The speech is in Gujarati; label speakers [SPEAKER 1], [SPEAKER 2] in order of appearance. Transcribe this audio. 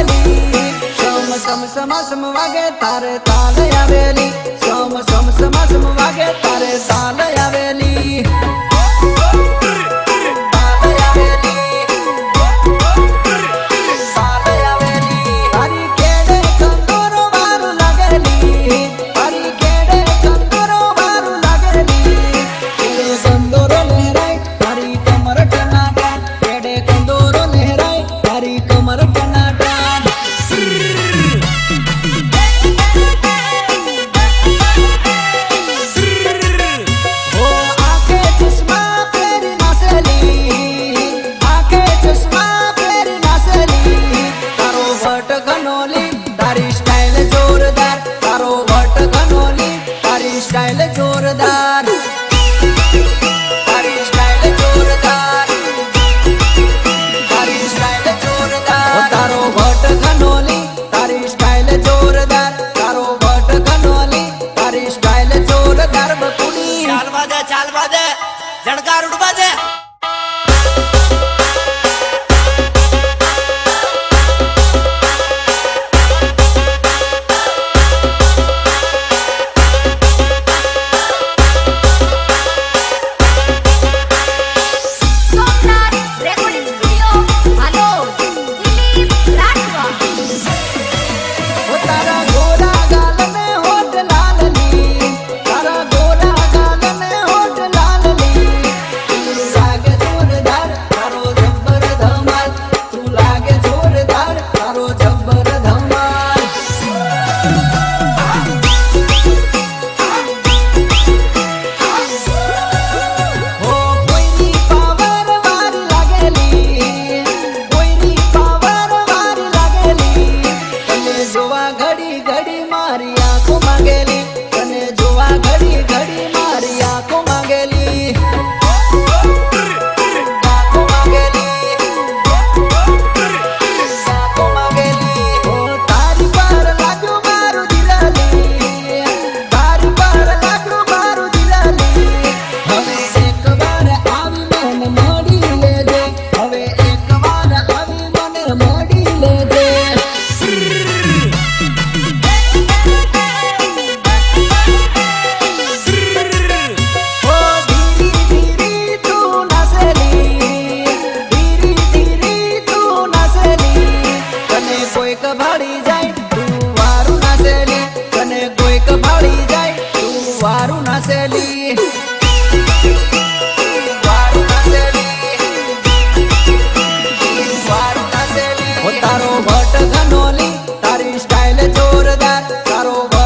[SPEAKER 1] આવેલી. સમ સમ સમ વાગે તારે તાલ આવેલી. સમ સમ સમ સમ વાગે તારે દે ચાલવા દે જણકાર ઉડવા દે. verdad, claro, va.